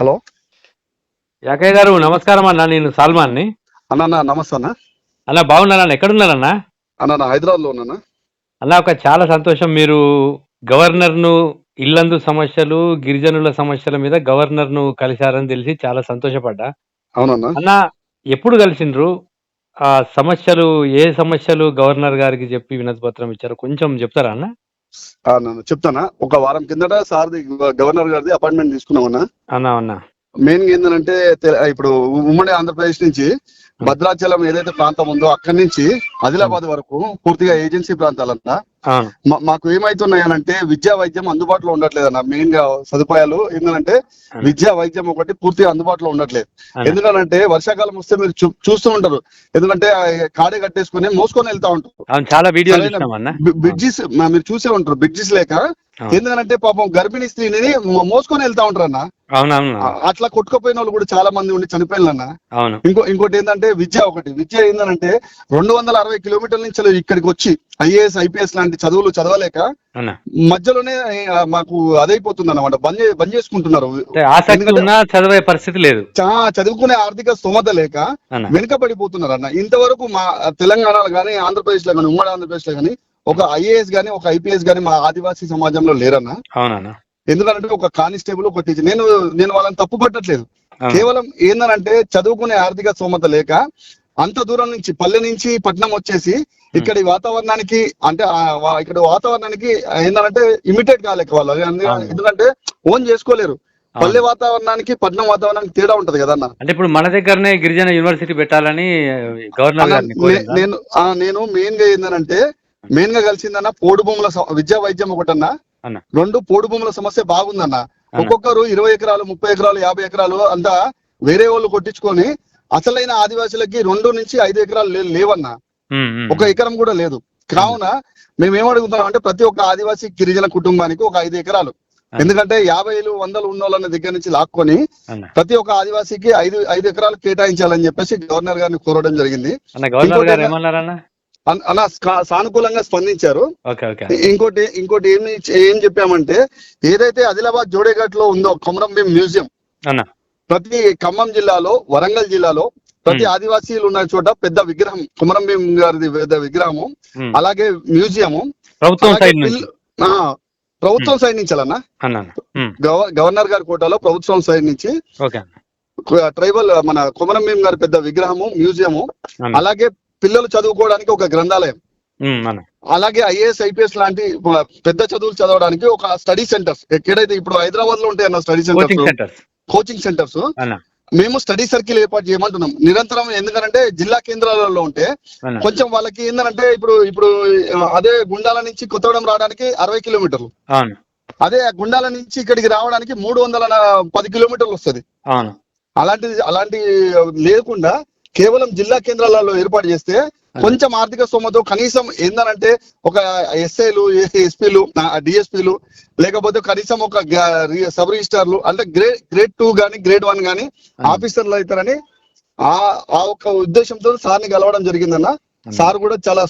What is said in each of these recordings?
Hello. Yakaiah గారు నమస్కారం అన్న నేను సాల్మాన్ని. అన్న అన్న నమస్తే అన్న. అన్న బాగున్నారన్న ఎక్కడున్నారన్న అన్న? నా హైదరాబాద్లో ఉన్నాను అన్న ఒక చాలా సంతోషం. మీరు గవర్నర్ను ఇల్లందు సమస్యలు గిరిజనుల సమస్యల మీద గవర్నర్ను కలిశారని తెలిసి చాలా సంతోషపడ్డా. అవునన్నా. అన్న ఎప్పుడు కలిసిండ్రు? ఆ సమస్యలు ఏ సమస్యలు గవర్నర్ గారికి చెప్పి వినతి పత్రం ఇచ్చారు కొంచెం చెప్తారా అన్న? చెప్తానా? ఒక వారం కిందట సార్ది గవర్నర్ గారిది అపాయింట్మెంట్ తీసుకున్నామన్నా? అన్నా అన్నా. మెయిన్గా ఏంటంటే ఇప్పుడు ఉమ్మడి ఆంధ్రప్రదేశ్ నుంచి భద్రాచలం ఏదైతే ప్రాంతం ఉందో అక్కడి నుంచి ఆదిలాబాద్ వరకు పూర్తిగా ఏజెన్సీ ప్రాంతాలంతా. మాకు ఏమైతున్నాయనంటే విద్యా వైద్యం అందుబాటులో ఉండట్లేదన్న మెయిన్గా సదుపాయాలు ఏంటంటే విద్యా వైద్యం ఒకటి పూర్తిగా అందుబాటులో ఉండట్లేదు. అన్న. ఎందుకంటే వర్షాకాలం వస్తే మీరు చూస్తూ ఉంటారు. ఎందుకంటే కాడే కట్టేసుకుని మోసుకొని వెళ్తా ఉంటారు. చాలా వీడియోలు అన్న. బి- బ్రిడ్జిస్ మీరు చూసే ఉంటారు బ్రిడ్జిస్ లేక. ఎందుకంటే పాపం గర్భిణీ స్త్రీని మోసుకొని వెళ్తా ఉంటారు అన్న అట్లా కొట్టుకుపోయిన వాళ్ళు కూడా చాలా మంది ఉండి చనిపోయిన అవును. ఇంకో ఇంకోటి ఏంటంటే విద్య ఒకటి. విద్య ఏంటంటే రెండు వందల అరవై కిలోమీటర్ల నుంచి ఇక్కడికి వచ్చి ఐఏఎస్ ఐపీఎస్ లాంటి చదువులు చదవలేక మధ్యలోనే మాకు అదైపోతుంది అనమాట బంద్ బంద్ చేసుకుంటున్నారు. చదివే పరిస్థితి లేదు. చదువుకునే ఆర్థిక స్తోమత లేక వెనుకబడిపోతున్నారు అన్న ఇంతవరకు మా తెలంగాణలో కానీ ఆంధ్రప్రదేశ్లో కానీ ఉమ్మడి ఆంధ్రప్రదేశ్లో కానీ ఒక ఐఏఎస్ గానీ ఒక ఐపీఎస్ గానీ మా ఆదివాసీ సమాజంలో లేరన్న. అవునన్న. ఎందుకంటే ఒక కానిస్టేబుల్ ఒక టీచర్. నేను నేను వాళ్ళని తప్పు పట్టట్లేదు. కేవలం ఏందనంటే చదువుకునే ఆర్థిక స్తోమత లేక అంత దూరం నుంచి పల్లె నుంచి పట్నం వచ్చేసి ఇక్కడి వాతావరణానికి అంటే ఇక్కడ వాతావరణానికి ఏంటంటే ఇమిటేట్ కాలేక వాళ్ళు. ఎందుకంటే- ఓన్ చేసుకోలేరు. పల్లె వాతావరణానికి పట్నం వాతావరణానికి తేడా ఉంటది కదన్న అంటే ఇప్పుడు మన దగ్గరనే గిరిజన యూనివర్సిటీ పెట్టాలని గవర్నర్? నేను నేను మెయిన్గా ఏంటంటే మెయిన్గా కలిసిందన్న పోడు భూముల విద్యా వైద్యం ఒకటన్న. రెండు పోడు భూముల సమస్య బాగుందన్న. ఒక్కొక్కరు ఇరవై ఎకరాలు ముప్పై ఎకరాలు యాభై ఎకరాలు అంతా వేరే వాళ్ళు కొట్టించుకొని అసలైన ఆదివాసులకి రెండు నుంచి ఐదు ఎకరాలు లేవన్నా. ఒక ఎకరం కూడా లేదు. కావున మేము ఏమడుగుతున్నాం అంటే ప్రతి ఒక్క ఆదివాసీ గిరిజన కుటుంబానికి ఒక ఐదు ఎకరాలు. ఎందుకంటే యాభైలు వందలు ఉన్న వాళ్ళ దగ్గర నుంచి లాక్కొని ప్రతి ఒక్క ఆదివాసీకి ఐదు ఐదు ఎకరాలు కేటాయించాలని చెప్పేసి గవర్నర్ గారిని కోరడం జరిగింది. గవర్నర్ గారు ఏమన్నారన్న? అలా సానుకూలంగా స్పందించారు. ఇంకోటి ఇంకోటి ఏమి ఏం చెప్పామంటే ఏదైతే ఆదిలాబాద్ జోడేఘాట్లో ఉందో కొమరం భీం మ్యూజియం ప్రతి ఖమ్మం జిల్లాలో వరంగల్ జిల్లాలో ప్రతి. ఆదివాసీలు ఉన్న చోట పెద్ద విగ్రహం కొమరం భీం గారిది పెద్ద విగ్రహము. అలాగే మ్యూజియము ప్రభుత్వం సైడ్ నుంచి? గవ- గవర్నర్ గారి కోటాలో ప్రభుత్వం సైడ్ నుంచి ట్రైబల్ మన కొమరం భీం గారి పెద్ద విగ్రహము మ్యూజియము. అలాగే పిల్లలు చదువుకోవడానికి ఒక గ్రంథాలయం. అలాగే ఐఏఎస్ ఐపీఎస్ లాంటి పెద్ద చదువులు చదవడానికి ఒక స్టడీ సెంటర్స్. ఎక్కడైతే ఇప్పుడు హైదరాబాద్లో ఉంటాయన్న స్టడీ సెంటర్స్? Coaching centres. మేము స్టడీ సర్కిల్ ఏర్పాటు చేయమంటున్నాం. నిరంతరం ఎందుకంటే జిల్లా కేంద్రాలలో ఉంటే కొంచెం వాళ్ళకి ఏంటంటే ఇప్పుడు ఇప్పుడు అదే గుండాల నుంచి కొత్తగూడెం రావడానికి అరవై కిలోమీటర్లు. అదే గుండాల నుంచి ఇక్కడికి రావడానికి మూడు వందల పది కిలోమీటర్లు వస్తుంది. అలాంటిది అలాంటి లేకుండా కేవలం జిల్లా కేంద్రాలలో ఏర్పాటు చేస్తే కొంచెం ఆర్థిక స్తోమతో కనీసం ఏందనంటే ఒక ఎస్ఐలు ఎస్పీలు డిఎస్పీలు లేకపోతే కనీసం ఒక సబ్ రిజిస్టార్లు అంటే గ్రేడ్ గ్రేడ్ టూ గానీ గ్రేడ్ వన్ గానీ ఆఫీసర్లు అవుతారని ఆ ఆ ఒక్క ఉద్దేశంతో సార్ని కలవడం జరిగిందన్న. సార్ కూడా చాలా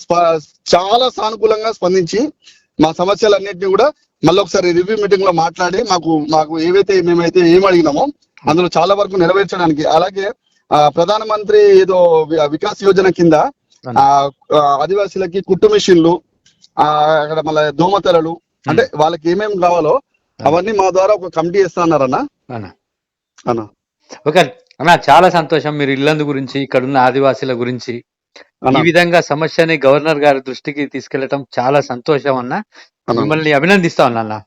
చాలా సానుకూలంగా స్పందించి మా సమస్యలన్నింటినీ కూడా మళ్ళీ ఒకసారి రివ్యూ మీటింగ్లో మాట్లాడి మాకు మాకు ఏవైతే మేమైతే ఏం అడిగినామో అందులో చాలా వరకు నెరవేర్చడానికి అలాగే ప్రధానమంత్రి ఏదో వికాస్ యోజన కింద ఆదివాసీలకి కుట్టు మిషన్లు ఆ అక్కడ మళ్ళీ దోమతెరలు అంటే వాళ్ళకి ఏమేమి కావాలో అవన్నీ మా ద్వారా ఒక కమిటీ వేస్తా అన్నారన్న అన్న. అన్న. ఓకే అన్న. చాలా సంతోషం మీరు ఇల్లందు గురించి ఇక్కడున్న ఆదివాసీల గురించి. ఈ విధంగా సమస్యని గవర్నర్ గారి దృష్టికి తీసుకెళ్ళటం చాలా సంతోషం అన్న. మిమ్మల్ని అభినందిస్తా ఉన్నా